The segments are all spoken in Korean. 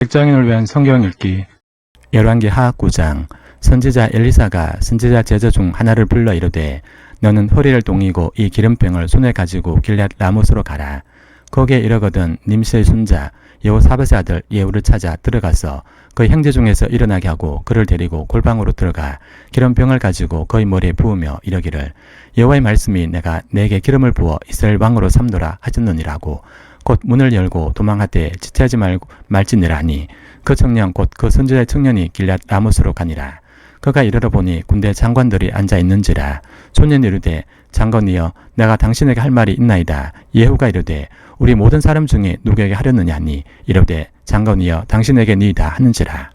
직장인을 위한 성경 읽기. 열왕기 하하 9장 선지자 엘리사가 선지자 제자 중 하나를 불러 이르되 너는 허리를 동이고 이 기름병을 손에 가지고 길앗 라못으로 가라. 거기에 이르거든 님시의 손자 여호사밧의 아들 예후를 찾아 들어가서 그 형제 중에서 일어나게 하고 그를 데리고 골방으로 들어가 기름병을 가지고 그의 머리에 부으며 이러기를 여호와의 말씀이 내가 내게 기름을 부어 이스라엘 왕으로 삼노라 하셨느니라고 곧 문을 열고 도망하되 지체하지 말고 말지니라 하니 그 청년 곧 그 선지자의 청년이 길앗 라못으로 가니라. 그가 이르러 보니 군대 장관들이 앉아 있는지라. 소년이 이르되 장관이여 내가 당신에게 할 말이 있나이다. 예후가 이르되 우리 모든 사람 중에 누구에게 하려느냐 하니? 이르되 장관이여 당신에게 니이다 하는지라.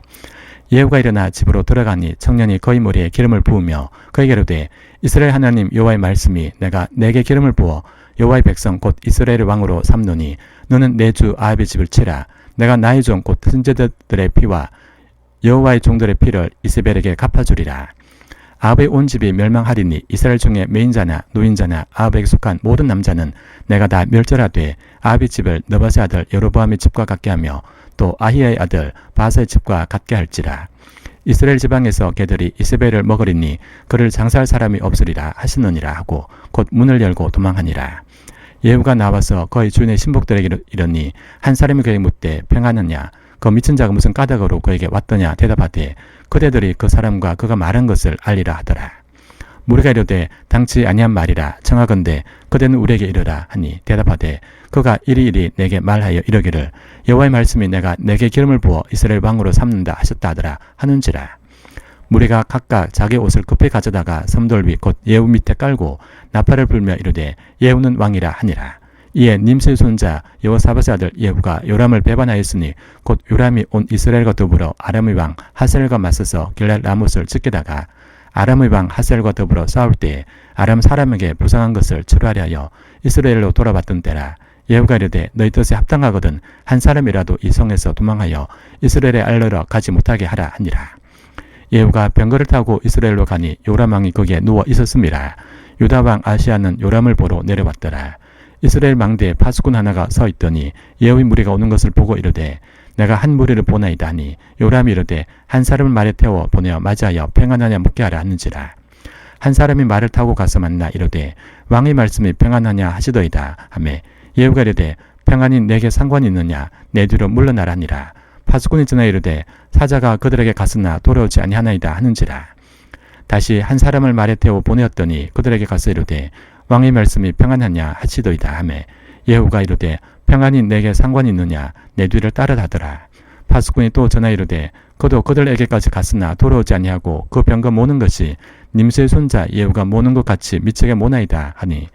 예후가 일어나 집으로 들어가니 청년이 그의 머리에 기름을 부으며 그에게 이르되 이스라엘 하나님 여호와의 말씀이 내가 내게 기름을 부어 여호와의 백성 곧 이스라엘의 왕으로 삼노니 너는 내 주 아합의 집을 치라. 내가 나의 종곧 선제들의 피와 여호와의 종들의 피를 이세벨에게 갚아주리라. 아합의 온 집이 멸망하리니 이스라엘 중에 메인자나 노인자나 아합에게 속한 모든 남자는 내가 다 멸절하되 아합의 집을 너바의 아들 여로보암의 집과 같게 하며 또 아히야의 아들 바사의 집과 같게 할지라. 이스라엘 지방에서 개들이 이세벨을 먹으리니 그를 장사할 사람이 없으리라 하시느니라 하고 곧 문을 열고 도망하니라. 예후가 나와서 거의 주인의 신복들에게 이르니 한 사람이 그에게 묻되 평안하냐? 그 미친 자가 무슨 까닭으로 그에게 왔더냐? 대답하되 그대들이 그 사람과 그가 말한 것을 알리라 하더라. 무리가 이르되 당치 아니한 말이라. 청하건대 그대는 우리에게 이르라 하니 대답하되 그가 이리이리 내게 말하여 이러기를 여호와의 말씀이 내가 내게 기름을 부어 이스라엘 왕으로 삼는다 하셨다 하더라 하는지라 무리가 각각 자기 옷을 급히 가져다가 섬돌 위 곧 예후 밑에 깔고 나팔을 불며 이르되 예후는 왕이라 하니라. 이에 님스의 손자 여호사밧의 아들 예후가 요람을 배반하였으니 곧 요람이 온 이스라엘과 더불어 아람의 왕 하셀과 맞서서 길랄 라못을 지키다가 아람의 왕 하셀과 더불어 싸울 때에 아람 사람에게 부상한 것을 치료하려 하여 이스라엘로 돌아왔던 때라. 예후가 이르되 너희 뜻에 합당하거든 한 사람이라도 이 성에서 도망하여 이스라엘에 알려러 가지 못하게 하라 하니라 예후가 병거를 타고 이스라엘로 가니 요람 왕이 거기에 누워 있었습니다. 유다 왕 아시아는 요람을 보러 내려왔더라. 이스라엘 망대에 파수꾼 하나가 서 있더니 예후의 무리가 오는 것을 보고 이르되 내가 한 무리를 보나이다 하니 요람이 이르되 한 사람을 말에 태워 보내어 맞이하여 평안하냐 묻게 하라 하는지라. 한 사람이 말을 타고 가서 만나 이르되 왕의 말씀이 평안하냐 하시더이다 하매 예후가 이르되 평안이 내게 상관이 있느냐? 내 뒤로 물러나라니라 파수꾼이 전하 이르되 사자가 그들에게 갔으나 돌아오지 아니하나이다 하는지라. 다시 한 사람을 말에 태워 보내었더니 그들에게 가서 이르되 왕의 말씀이 평안하냐 하시더이다 하매 예후가 이르되 평안이 내게 상관이 있느냐 내 뒤를 따르다더라. 파수꾼이 또 전하 이르되 그도 그들에게까지 갔으나 돌아오지 아니하고 그 병거 모는 것이 님스의 손자 예후가 모는 것 같이 미치게 모나이다 하니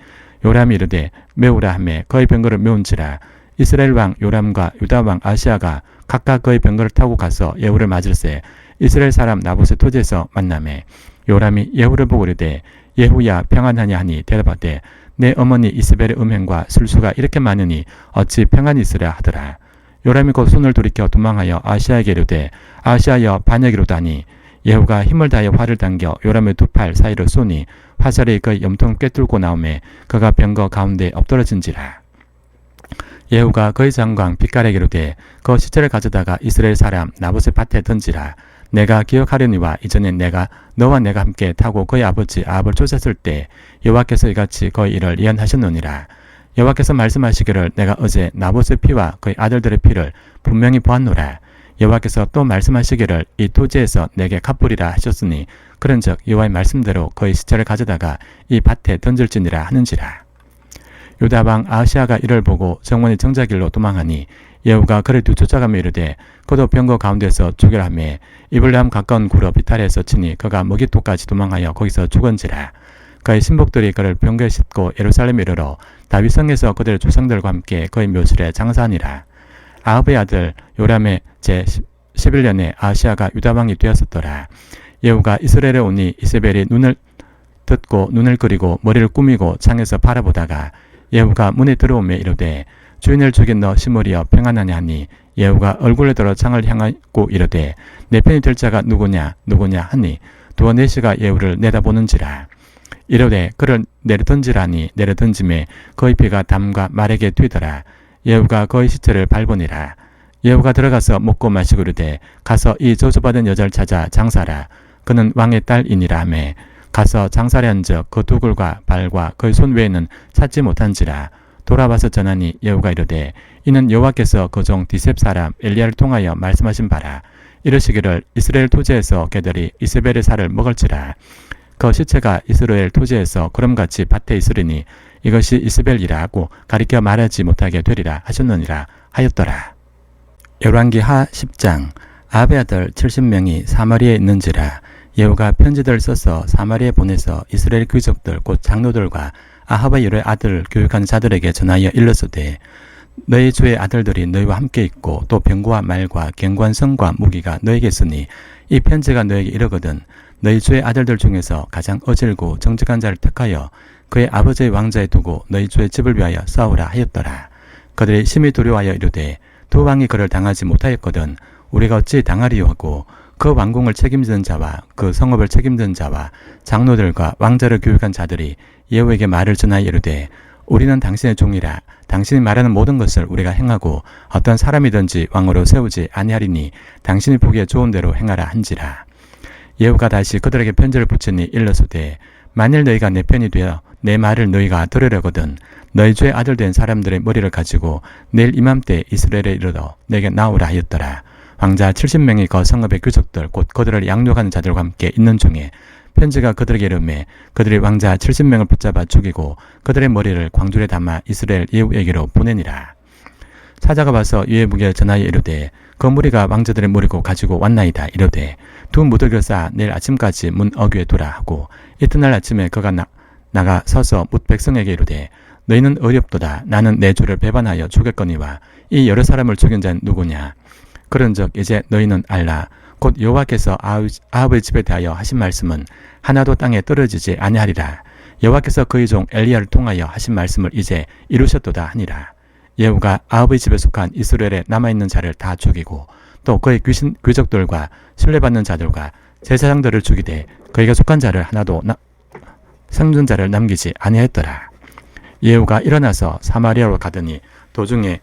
요람이 이르되 메우라 하매 그의 병거를 메운지라. 이스라엘 왕 요람과 유다 왕 아시아가 각각 그의 병거를 타고 가서 예후를 맞을세 이스라엘 사람 나봇의 토지에서 만남에 요람이 예후를 보고 이르되 예후야 평안하냐 하니 대답하되 내 어머니 이스벨의 음행과 술수가 이렇게 많으니 어찌 평안이 있으랴 하더라. 요람이 곧 손을 돌이켜 도망하여 아시아에게 이르되 아시아여 반역이로다니 예후가 힘을 다하여 활을 당겨 요람의 두 팔 사이로 쏘니 화살이 그 염통 꿰뚫고 나오매 그가 병거 가운데 엎드러진지라. 예후가 그의 장관 빛깔에게 이르되 그 시체를 가져다가 이스라엘 사람 나봇의 밭에 던지라. 내가 기억하려니와 이전에 내가 너와 내가 함께 타고 그의 아버지 아합을 쫓았을 때 여호와께서 이같이 그의 일을 예언하셨느니라. 여호와께서 말씀하시기를 내가 어제 나봇의 피와 그의 아들들의 피를 분명히 보았노라. 여호와께서 또 말씀하시기를 이 토지에서 내게 갚으리라 하셨으니 그런즉 여호와의 말씀대로 그의 시체를 가져다가 이 밭에 던질지니라 하는지라. 유다 왕 아시아가 이를 보고 정원의 정자길로 도망하니 예후가 그를 뒤쫓아가며 이르되 그도 병거 가운데서 죽여라매 이블람 가까운 구로 비탈에서 치니 그가 먹이토까지 도망하여 거기서 죽은지라. 그의 신복들이 그를 병거에 싣고 예루살렘에 이르러 다윗성에서 그들의 조상들과 함께 그의 묘실에 장사하니라. 아합의 아들 요람의 제 11년에 아시아가 유다 왕이 되었었더라. 예후가 이스라엘에 오니 이세벨이 눈을 듣고 눈을 그리고 머리를 꾸미고 창에서 바라보다가 예후가 문에 들어오며 이르되 주인을 죽인 너 시므리여 평안하냐 하니 예후가 얼굴을 들어 창을 향하고 이르되 내 편이 될 자가 누구냐 누구냐 하니 두어 네시가 예후를 내다보는지라. 이르되 그를 내려던지라니 내려던짐에 그의 피가 담과 말에게 튀더라. 예후가 그의 시체를 밟으니라. 예후가 들어가서 먹고 마시고 이르되 가서 이 저주받은 여자를 찾아 장사라. 그는 왕의 딸이니라 하매 가서 장사를 한적 그 두굴과 발과 그의 손 외에는 찾지 못한지라 돌아와서 전하니 예후가 이르되 이는 여호와께서 그 종 디셉 사람 엘리야를 통하여 말씀하신 바라. 이르시기를 이스라엘 토지에서 개들이 이스벨의 살을 먹을지라. 그 시체가 이스라엘 토지에서 그럼같이 밭에 있으리니 이것이 이스벨이라 하고 가리켜 말하지 못하게 되리라 하셨느니라 하였더라. 열왕기 하 10장 아베 아들 70명이 사마리아에 있는지라 예후가 편지들을 써서 사마리아에 보내서 이스라엘 귀족들 곧 장로들과 아하바 여러 아들 교육하는 자들에게 전하여 일렀으되 너희 주의 아들들이 너희와 함께 있고 또 병과 말과 견고한 성과 무기가 너에게 있으니 이 편지가 너에게 이르거든 너희 주의 아들들 중에서 가장 어질고 정직한 자를 택하여 그의 아버지의 왕자에 두고 너희 주의 집을 위하여 싸우라 하였더라. 그들이 심히 두려워하여 이르되 두 왕이 그를 당하지 못하였거든 우리가 어찌 당하리요 하고 그 왕궁을 책임지는 자와 그 성읍을 책임지는 자와 장로들과 왕자를 교육한 자들이 예후에게 말을 전하여 이르되 우리는 당신의 종이라 당신이 말하는 모든 것을 우리가 행하고 어떤 사람이든지 왕으로 세우지 아니하리니 당신이 보기에 좋은 대로 행하라 한지라 예후가 다시 그들에게 편지를 붙이니 일러소되 만일 너희가 내 편이 되어 내 말을 너희가 들으려거든 너희 주의 아들 된 사람들의 머리를 가지고 내일 이맘때 이스라엘에 이르러 내게 나오라 하였더라. 왕자 70명이 그 성읍의 귀족들 곧 그들을 양육하는 자들과 함께 있는 중에 편지가 그들에게 이름에 그들이 왕자 70명을 붙잡아 죽이고 그들의 머리를 광줄에 담아 이스라엘 예후에게로 보내니라. 사자가 와서 예후에게 전하여 이르되 그 무리가 왕자들의 무리고 가지고 왔나이다 이르되 두 무더기를 쌓아 내일 아침까지 문 어귀에 두라 하고 이튿날 아침에 그가 나, 나가 서서 뭇 백성에게 이르되 너희는 어렵도다 나는 내 주를 배반하여 죽였거니와 이 여러 사람을 죽인 자는 누구냐 그런즉 이제 너희는 알라. 곧 여호와께서 아합의 집에 대하여 하신 말씀은 하나도 땅에 떨어지지 아니하리라. 여호와께서 그의 종 엘리야를 통하여 하신 말씀을 이제 이루셨도다 하니라. 예후가 아합의 집에 속한 이스라엘에 남아 있는 자를 다 죽이고 또 그의 귀신, 귀족들과 신뢰받는 자들과 제사장들을 죽이되 그에게 속한 자를 하나도 나, 생존자를 남기지 아니하였더라. 예후가 일어나서 사마리아로 가더니 도중에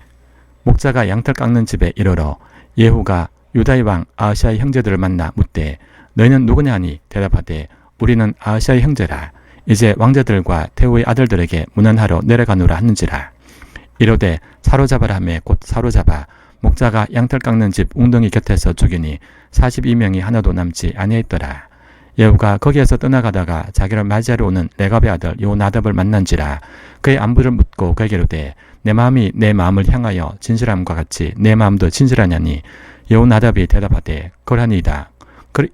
목자가 양털 깎는 집에 이르러 예후가 유다의 왕 아하시아의 형제들을 만나 묻되 너희는 누구냐? 하니 대답하되 우리는 아하시아의 형제라. 이제 왕자들과 태후의 아들들에게 문안하러 내려가노라 하는지라. 이르되 사로잡으라 하며 곧 사로잡아 목자가 양털 깎는 집 웅덩이 곁에서 죽이니 42명이 하나도 남지 아니했더라. 예후가 거기에서 떠나가다가 자기를 맞이하러 오는 레갑의 아들 요나답을 만난지라 그의 안부를 묻고 그에게 이르되 내 마음이 내 마음을 향하여 진실함과 같이 내 마음도 진실하냐니 요나답이 대답하되 그러하니이다.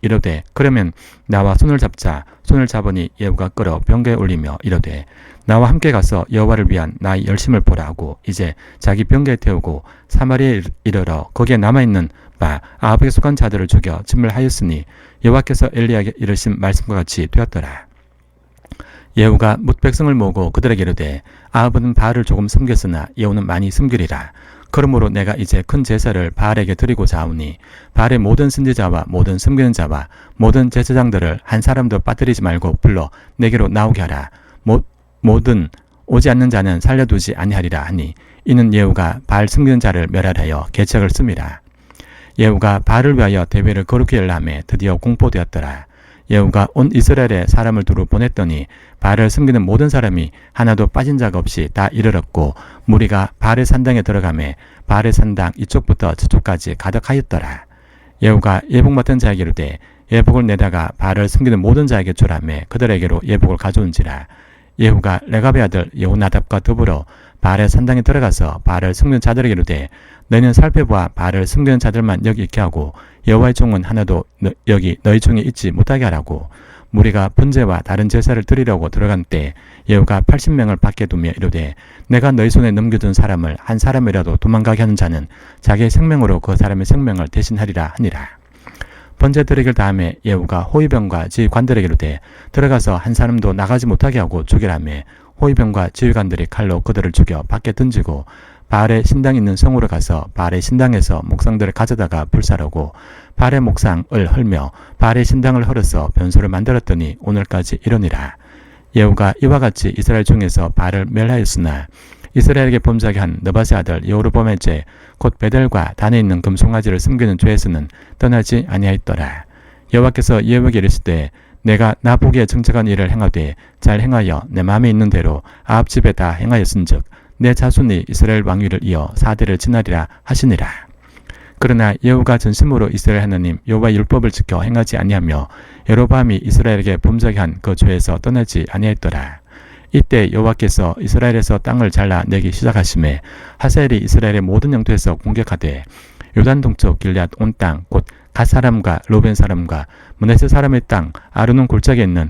이르되 그러면 나와 손을 잡자 손을 잡으니 예후가 끌어 병거에 올리며 이르되 나와 함께 가서 여호와를 위한 나의 열심을 보라 하고 이제 자기 병거에 태우고 사마리아에 이르러 거기에 남아있는 바 아합에게 속한 자들을 죽여 짐을 하였으니 여호와께서 엘리야에게 이르신 말씀과 같이 되었더라. 예후가 뭇 백성을 모으고 그들에게 이르되 아합은 바알을 조금 섬겼으나 예후는 많이 섬기리라. 그러므로 내가 이제 큰 제사를 바알에게 드리고자 하오니 바알의 모든 선지자와 모든 섬기는 자와 모든 제사장들을 한 사람도 빠뜨리지 말고 불러 내게로 나오게 하라. 모, 모든 오지 않는 자는 살려두지 아니하리라 하니 이는 예후가 바알 섬기는 자를 멸하려 계책을 씁니다. 예후가 바알을 위하여 대회를 거룩히 열람해 드디어 공포되었더라. 예후가 온 이스라엘에 사람을 두루 보냈더니 바알을 숨기는 모든 사람이 하나도 빠진 자가 없이 다 이르렀고 무리가 바알의 산당에 들어가매 바알의 산당 이쪽부터 저쪽까지 가득하였더라. 예후가 예복 맡은 자에게 이르되 예복을 내다가 바알을 숨기는 모든 자에게 주라매 그들에게로 예복을 가져온지라. 예후가 레갑의 아들 예후나답과 더불어 바알의 산당에 들어가서 바알을 숨기는 자들에게 이르되 너희는 살펴보아 바알을 숨기는 자들만 여기 있게 하고 여호와의 종은 하나도 너, 여기 너희 중에 있지 못하게 하라고 무리가 분제와 다른 제사를 드리려고 들어간 때 예후가 80명을 밖에 두며 이르되 내가 너희 손에 넘겨둔 사람을 한 사람이라도 도망가게 하는 자는 자기의 생명으로 그 사람의 생명을 대신하리라 하니라. 번제 드리길 다음에 예후가 호위병과 지휘관들에게 이르되 들어가서 한 사람도 나가지 못하게 하고 죽이라며 호위병과 지휘관들이 칼로 그들을 죽여 밖에 던지고 바알의 신당 있는 성으로 가서 바알의 신당에서 목상들을 가져다가 불사르고 바알의 목상을 헐며 바알의 신당을 헐어서 변소를 만들었더니 오늘까지 이르니라. 예후가 이와 같이 이스라엘 중에서 바알을 멸하였으나 이스라엘에게 범죄하게 한 느바세 아들 여호르봄의 죄, 곧 베델과 단에 있는 금송아지를 숨기는 죄에서는 떠나지 아니하였더라. 여호와께서 예후에게 이르시되 내가 나 보기에 정직한 일을 행하되 잘 행하여 내 마음에 있는 대로 아합 집에 다 행하였은즉 내 자손이 이스라엘 왕위를 이어 사대를 지나리라 하시니라. 그러나 예후가 전심으로 이스라엘 하나님 여호와의 율법을 지켜 행하지 아니하며 여로보암이 이스라엘에게 범죄하게 한그 죄에서 떠나지 아니하였더라. 이때 여호와께서 이스라엘에서 땅을 잘라 내기 시작하심에 하셀이 이스라엘의 모든 영토에서 공격하되 요단 동쪽 길앗 온 땅 곧 갓 사람과 로벤 사람과 문에스 사람의 땅 아르논 골짜기에 있는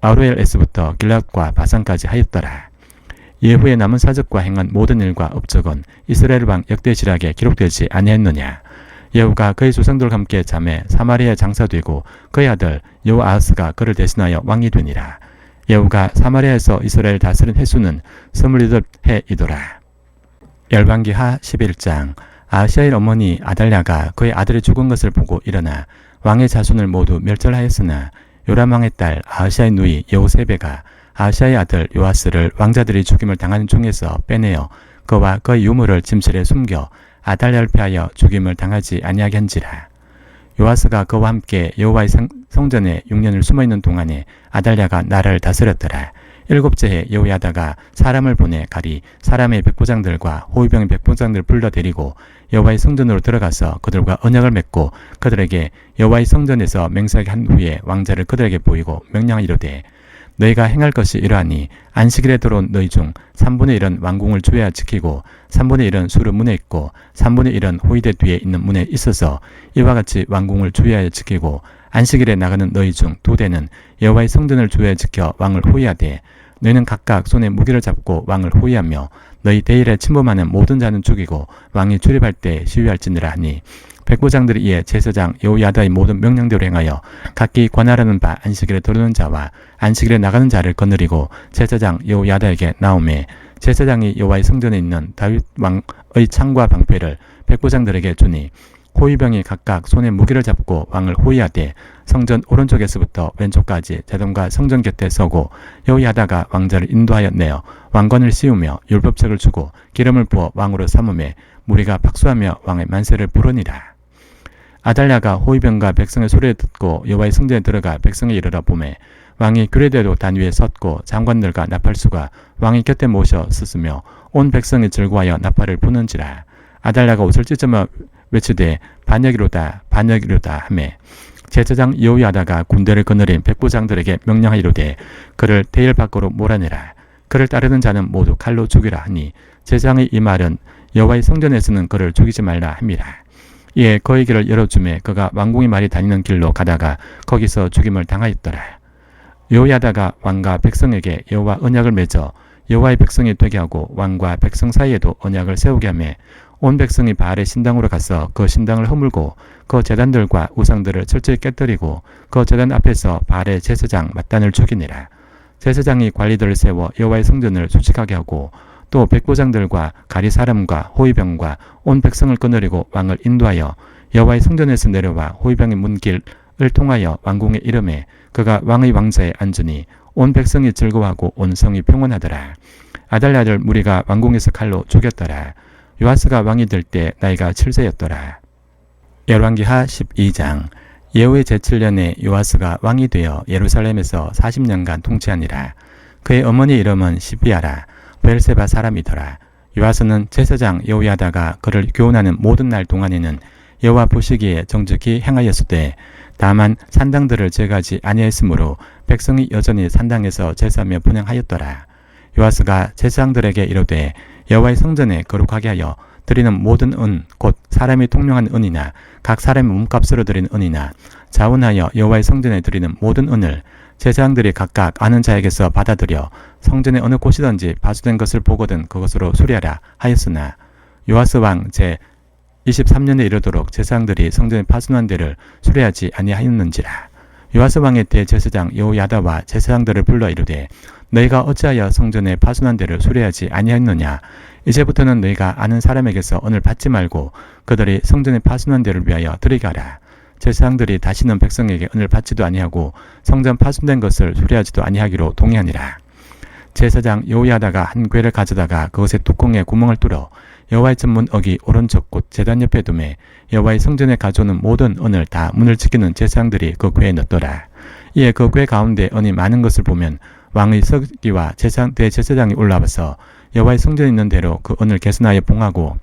아로엘에스부터 길앗과 바산까지 하였더라. 예후의 남은 사적과 행한 모든 일과 업적은 이스라엘 왕 역대지락에 기록되지 아니했느냐. 예후가 그의 조상들과 함께 잠에 사마리아에 장사되고 그의 아들 여호아하스가 그를 대신하여 왕이 되니라. 예후가 사마리아에서 이스라엘 다스린 횟수는 28해이더라. 열방기 하 11장 아시아의 어머니 아달랴가 그의 아들이 죽은 것을 보고 일어나 왕의 자손을 모두 멸절하였으나 요람 왕의 딸 아시아의 누이 여호세베가 아시아의 아들 요아스를 왕자들이 죽임을 당하는 중에서 빼내어 그와 그의 유물을 짐실에 숨겨 아달랴를 피하여 죽임을 당하지 아니하게 한지라. 요아스가 그와 함께 여호와의 성- 성전에 6년을 숨어 있는 동안에 아달랴가 나라를 다스렸더라. 일곱째 해 여호야다가 사람을 보내 가리 사람의 백부장들과 호위병의 백부장들을 불러 데리고 여호와의 성전으로 들어가서 그들과 언약을 맺고 그들에게 여호와의 성전에서 맹세하게 한 후에 왕자를 그들에게 보이고 명령하 이르되 너희가 행할 것이 이러하니 안식일에 들어온 너희 중 3분의 1은 왕궁을 주해야 지키고 3분의 1은 수르 문에 있고 3분의 1은 호위대 뒤에 있는 문에 있어서 이와 같이 왕궁을 주해하여 지키고 안식일에 나가는 너희 중 두 대는 여호와의 성전을 주해하여 지켜 왕을 호위하되 너희는 각각 손에 무기를 잡고 왕을 호위하며 너희 대일에 침범하는 모든 자는 죽이고 왕이 출입할 때 시위할지니라 하니 백부장들이 이에 제사장 여호야다의 모든 명령대로 행하여 각기 관할하는 바 안식일에 들어오는 자와 안식일에 나가는 자를 거느리고 제사장 여호야다에게 나오매 제사장이 여호와의 성전에 있는 다윗 왕의 창과 방패를 백부장들에게 주니 호위병이 각각 손에 무기를 잡고 왕을 호위하되 성전 오른쪽에서부터 왼쪽까지 대동과 성전 곁에 서고 여호야다가 왕자를 인도하여 내어 왕관을 씌우며 율법책을 주고 기름을 부어 왕으로 삼음에 무리가 박수하며 왕의 만세를 부르니라. 아달랴가 호위병과 백성의 소리를 듣고 여호와의 성전에 들어가 백성에 이르러 보매 왕이 규례대로 단 위에 섰고 장관들과 나팔수가 왕의 곁에 모셔 섰으며 온 백성이 즐거워하여 나팔을 부는지라. 아달랴가 옷을 찢으며 외치되 반역이로다 반역이로다 하매 제사장 여호야다가 군대를 거느린 백부장들에게 명령하이로되 그를 대일 밖으로 몰아내라. 그를 따르는 자는 모두 칼로 죽이라 하니 제사장의 이 말은 여호와의 성전에서는 그를 죽이지 말라 함이라 이에 그의 길을 열어주매 그가 왕궁이 말이 다니는 길로 가다가 거기서 죽임을 당하였더라. 여호야다가 왕과 백성에게 여호와 언약을 맺어 여호와의 백성이 되게 하고 왕과 백성 사이에도 언약을 세우게 하며 온 백성이 바알의 신당으로 가서 그 신당을 허물고 그 제단들과 우상들을 철저히 깨뜨리고 그 제단 앞에서 바알의 제사장 mat단을 죽이니라. 제사장이 관리들을 세워 여호와의 성전을 수직하게 하고 또 백부장들과 가리 사람과 호위병과 온 백성을 거느리고 왕을 인도하여 여호와의 성전에서 내려와 호위병의 문길을 통하여 왕궁에 이름에 그가 왕의 왕자에 앉으니 온 백성이 즐거워하고 온 성이 평온하더라. 아달랴를 무리가 왕궁에서 칼로 죽였더라. 요아스가 왕이 될 때 나이가 7세였더라. 열왕기하 12장 예후의 제7년에 요아스가 왕이 되어 예루살렘에서 40년간 통치하니라. 그의 어머니 이름은 시비아라. 벨세바 사람이더라. 요아스는 제사장 여호야다가 그를 교훈하는 모든 날 동안에는 여호와 보시기에 정직히 행하였으되 다만 산당들을 제거하지 아니했으므로 백성이 여전히 산당에서 제사하며 분양하였더라. 요아스가 제사장들에게 이르되 여호와의 성전에 거룩하게 하여 드리는 모든 은 곧 사람이 통용한 은이나 각 사람의 몸값으로 드린 은이나 자원하여 여호와의 성전에 드리는 모든 은을 제사장들이 각각 아는 자에게서 받아들여 성전의 어느 곳이든지 파수된 것을 보거든 그것으로 수리하라 하였으나 요아스 왕 제 23년에 이르도록 제사장들이 성전에 파수한 데를 수리하지 아니하였는지라. 요아스 왕의 대제사장 여호야다와 제사장들을 불러 이르되 너희가 어찌하여 성전에 파수한 데를 수리하지 아니하였느냐? 이제부터는 너희가 아는 사람에게서 은을 받지 말고 그들이 성전에 파수한 데를 위하여 드리게 하라. 제사장들이 다시는 백성에게 은을 받지도 아니하고 성전 파손된 것을 수리하지도 아니하기로 동의하니라. 제사장 여호야다가 한 궤를 가져다가 그것의 뚜껑에 구멍을 뚫어 여호와의 전문 어기 오른쪽 곳 제단 옆에 두매 여호와의 성전에 가져오는 모든 은을 다 문을 지키는 제사장들이 그 궤에 넣더라. 이에 그궤 가운데 은이 많은 것을 보면 왕의 서기와 제사장 대제사장이 올라와서 여호와의 성전에 있는 대로 그 은을 개선하여 봉하고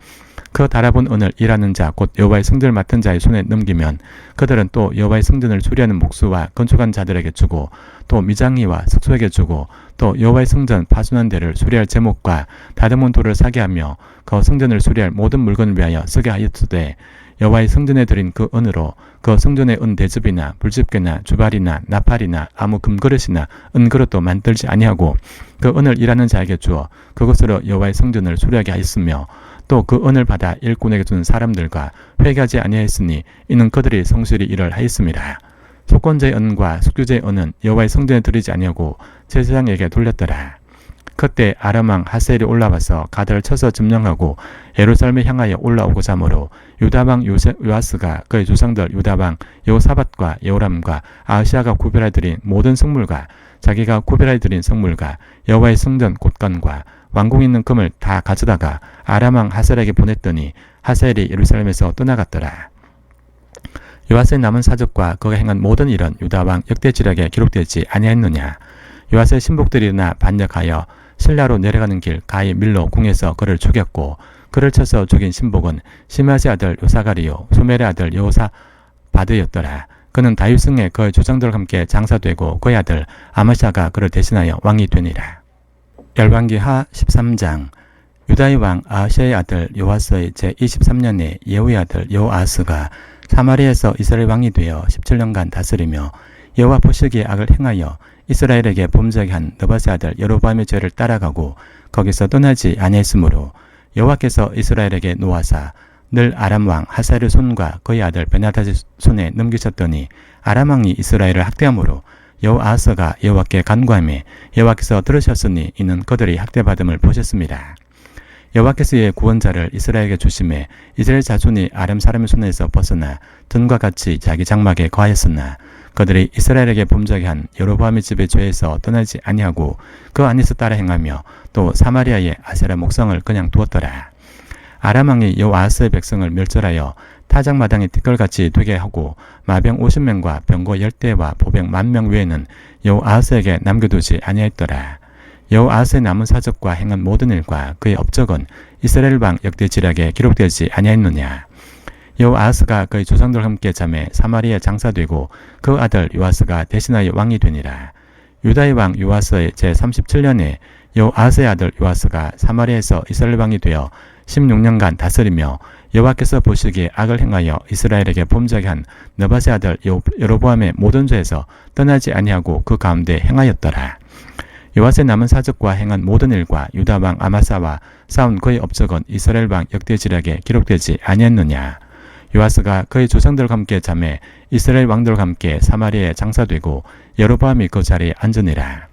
그 달아본 은을 일하는 자 곧 여호와의 성전을 맡은 자의 손에 넘기면 그들은 또 여호와의 성전을 수리하는 목수와 건축한 자들에게 주고 또 미장이와 숙소에게 주고 또 여호와의 성전 데를 수리할 제목과 다듬은 돌을 사게 하며 그 성전을 수리할 모든 물건을 위하여 쓰게 하였으되 여호와의 성전에 드린 그 은으로 그 성전의 은 대접이나 불집게나 주발이나 나팔이나 아무 금그릇이나 은그릇도 만들지 아니하고 그 은을 일하는 자에게 주어 그것으로 여호와의 성전을 수리하게 하였으며 또 그 은을 받아 일꾼에게 준 사람들과 회개하지 아니하였으니 이는 그들이 성실히 일을 하였습니다. 속건제의 은과 숙주제의 은은 여호와의 성전에 드리지 아니하고 제사장에게 돌렸더라. 그때 아람왕 하셀이 올라와서 가드를 쳐서 점령하고 예루살렘에 향하여 올라오고자 하므로 유다왕 요아스가 그의 조상들 유다왕 여호사밧과 여호람과 아시아가 구별해 드린 모든 성물과 자기가 구별해 드린 성물과 여호와의 성전 곳간과 왕궁 있는 금을 다 가져다가 아람왕 하셀에게 보냈더니 하셀이 예루살렘에서 떠나갔더라. 요아스의 남은 사적과 그가 행한 모든 일은 유다왕 역대지략에 기록되지 아니하였느냐. 요아스의 신복들이 일어나 반역하여 신라로 내려가는 길 가히 밀로 궁에서 그를 죽였고 그를 쳐서 죽인 신복은 시마시 아들 요사가리요 소멜의 아들 여호사 바드였더라. 그는 다윗승에 그의 조상들과 함께 장사되고 그의 아들 아마샤가 그를 대신하여 왕이 되니라. 열왕기 하 13장 유다의 왕 아시아의 아들 요아스의 제23년에 예후의 아들 요아스가 사마리에서 이스라엘 왕이 되어 17년간 다스리며 여호와 보시기에 악을 행하여 이스라엘에게 범죄하게 한 느바세 아들 여로보암의 죄를 따라가고 거기서 떠나지 아니했으므로 여호와께서 이스라엘에게 노하사 늘 아람 왕 하사르 손과 그의 아들 베나다의 손에 넘기셨더니 아람 왕이 이스라엘을 학대함으로 여호아스가 여호와께 간구하며 여호와께서 들으셨으니 이는 그들이 학대받음을 보셨습니다. 여호와께서 의 구원자를 이스라엘에게 주심에 이스라엘 자손이 아람 사람의 손에서 벗어나 전과 같이 자기 장막에 거하였으나 그들이 이스라엘에게 범죄하게 한 여로보암의 집의 죄에서 떠나지 아니하고 그 안에서 따라 행하며 또 사마리아의 아세라 목성을 그냥 두었더라. 아람 왕이 여호아스의 백성을 멸절하여 타작마당이 티끌같이 되게 하고 마병 50명과 병거 10대와 보병 만명 외에는 여호아스에게 남겨두지 아니하였더라. 여호아스의 남은 사적과 행한 모든 일과 그의 업적은 이스라엘 왕 역대지략에 기록되지 아니하였느냐. 여호아스가 그의 조상들과 함께 잠에 사마리아 장사되고 그 아들 요아스가 대신하여 왕이 되니라. 유다의 왕 요아스의 제37년에 여호아스의 아들 요아스가 사마리아에서 이스라엘 왕이 되어 16년간 다스리며 여호와께서 보시기에 악을 행하여 이스라엘에게 범죄하게 한 너바세 아들 여로보암의 모든 죄에서 떠나지 아니하고 그 가운데 행하였더라. 요아스의 남은 사적과 행한 모든 일과 유다 왕 아마사와 싸운 그의 업적은 이스라엘 왕 역대지략에 기록되지 아니했느냐. 요아스가 그의 조상들과 함께 잠에 이스라엘 왕들과 함께 사마리아에 장사되고 여로보암이 그 자리에 앉으니라.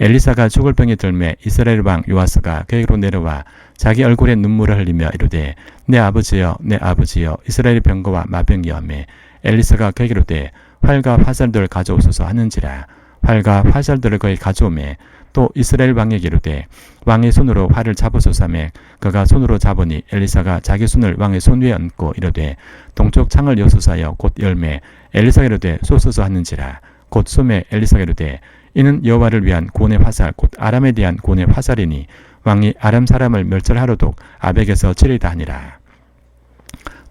엘리사가 죽을 병이 들매 이스라엘 왕 요아스가 그에게로 내려와 자기 얼굴에 눈물을 흘리며 이르되 내 아버지여 내 아버지여 이스라엘 병거와 마병이여매 엘리사가 그에게로 되 활과 화살들을 가져오소서 하는지라 활과 화살들을 그에 가져오매 또 이스라엘 왕에게 이르되 왕의 손으로 활을 잡으소서매 그가 손으로 잡으니 엘리사가 자기 손을 왕의 손 위에 얹고 이르되 동쪽 창을 여소사여 곧 열매 엘리사가 이르되 쏘소서 하는지라 곧 쏘매 엘리사가 이르되 이는 여호와를 위한 고의 화살 곧 아람에 대한 고의 화살이니 왕이 아람 사람을 멸절하려도 아벡에서 치리다 하니라.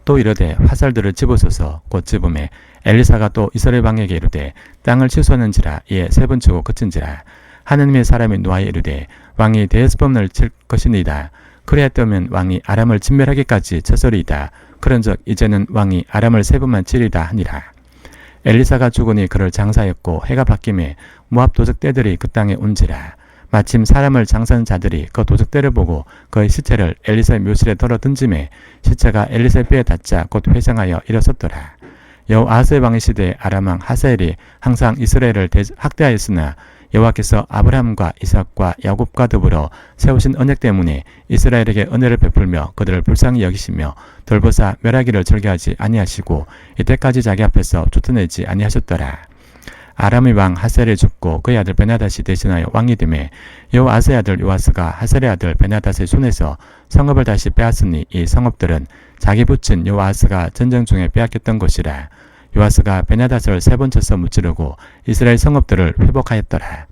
또 이르되 화살들을 집어서서 곧 집음에 엘리사가 또 이스라엘 왕에게 이르되 땅을 취소하는지라 이에 세번 치고 그친지라 하느님의 사람이 노아에 이르되 왕이 대스범을 칠 것이니이다. 그리하였다면 왕이 아람을 진멸하기까지 처소리이다. 그런즉 이제는 왕이 아람을 세 번만 치리다 하니라. 엘리사가 죽으니 그를 장사했고 해가 바뀜에 모압 도적대들이 그 땅에 온지라. 마침 사람을 장사한 자들이 그 도적대를 보고 그의 시체를 엘리사의 묘실에 덜어 던짐에 시체가 엘리사의 뼈에 닿자 곧 회생하여 일어섰더라. 여호아스의 왕의 시대에 아람왕 하사엘이 항상 이스라엘을 학대하였으나 여호와께서 아브라함과 이삭과 야곱과 더불어 세우신 언약 때문에 이스라엘에게 은혜를 베풀며 그들을 불쌍히 여기시며 돌보사 멸하기를 절개하지 아니하시고 이때까지 자기 앞에서 쫓아내지 아니하셨더라. 아람의 왕 하셀이 죽고 그의 아들 베나닷이 대신하여 왕이 되매 여호아스의 아들 요아스가 하셀의 아들 베나닷의 손에서 성읍을 다시 빼앗으니 이 성읍들은 자기 부친 요아스가 전쟁 중에 빼앗겼던 것이라. 요아스가 베나닷을 세번 쳐서 무찌르고 이스라엘 성읍들을 회복하였더라